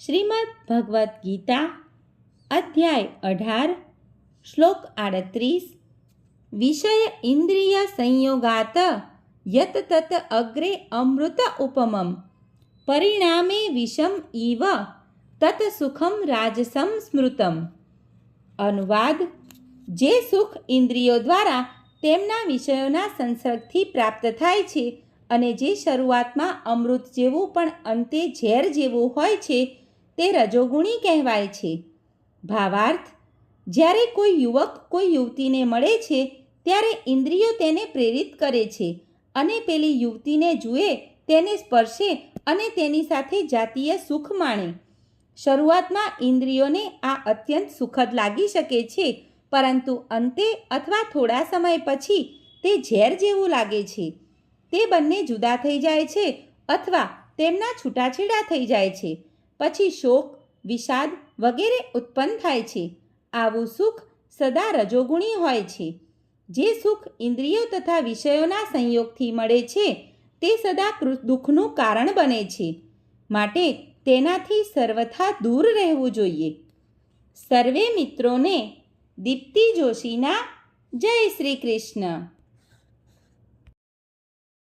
શ્રીમદ ભગવદ્ ગીતા, અધ્યાય અઢાર, શ્લોક આડત્રીસ, વિષય ઇન્દ્રિય સંયોગાત યત તત અગ્રે અમૃત ઉપમમ, પરિણામે વિષમ ઇવ તત સુખમ રાજસમ સ્મૃતમ. અનુવાદ, જે સુખ ઇન્દ્રિયો દ્વારા તેમના વિષયોના સંસર્ગથી પ્રાપ્ત થાય છે અને જે શરૂઆતમાં અમૃત જેવું પણ અંતે ઝેર જેવું હોય છે તે રજોગુણી કહેવાય છે. ભાવાર્થ, જ્યારે કોઈ યુવક કોઈ યુવતીને મળે છે, ત્યારે ઇન્દ્રિયો તેને પ્રેરિત કરે છે અને પેલી યુવતીને જુએ, તેને સ્પર્શે અને તેની સાથે જાતીય સુખ માણે. શરૂઆતમાં ઇન્દ્રિયોને આ અત્યંત સુખદ લાગી શકે છે, પરંતુ અંતે અથવા થોડા સમય પછી તે ઝેર જેવું લાગે છે. તે બંને જુદા થઈ જાય છે અથવા તેમના છૂટાછેડા થઈ જાય છે. પછી શોક, વિષાદ વગેરે ઉત્પન્ન થાય છે. આવું સુખ સદા રજોગુણી હોય છે. જે સુખ ઇન્દ્રિયો તથા વિષયોના સંયોગથી મળે છે, તે સદા દુઃખનું કારણ બને છે. માટે તેનાથી સર્વથા દૂર રહેવું જોઈએ. સર્વે મિત્રોને દીપ્તિ જોશીના જય શ્રી કૃષ્ણ.